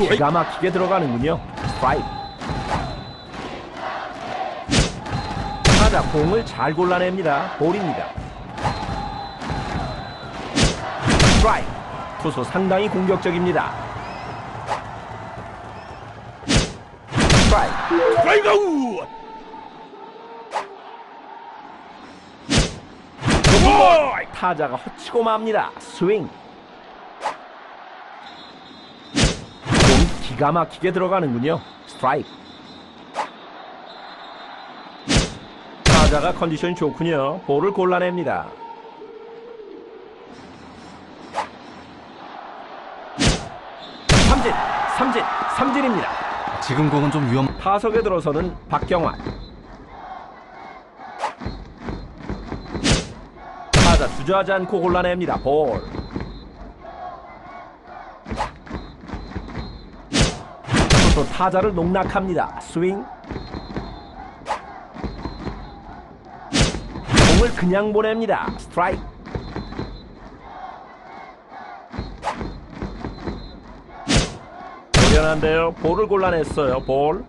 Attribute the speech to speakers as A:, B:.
A: 기가 막히게 들어가는군요. 스트라이크. 타자 공을 잘 골라냅니다. 볼입니다. 스트라이크. 투수 상당히 공격적입니다. 스트라이크.
B: 스트라이크 아웃
A: 타자가 허치고 맙니다. 스윙. 공 기가 막히게 들어가는군요. 스트라이크. 타자가 컨디션이 좋군요. 볼을 골라냅니다. 삼진, 삼진, 삼진입니다.
C: 지금 공은 좀 위험.
A: 타석에 들어서는 박경환. 타자 주저하지 않고 골라냅니다. 볼. 또 타자를 농락합니다. 스윙. 공을 그냥 보냅니다. 스트라이크. 노련한데요. 볼을 골라냈어요. 볼.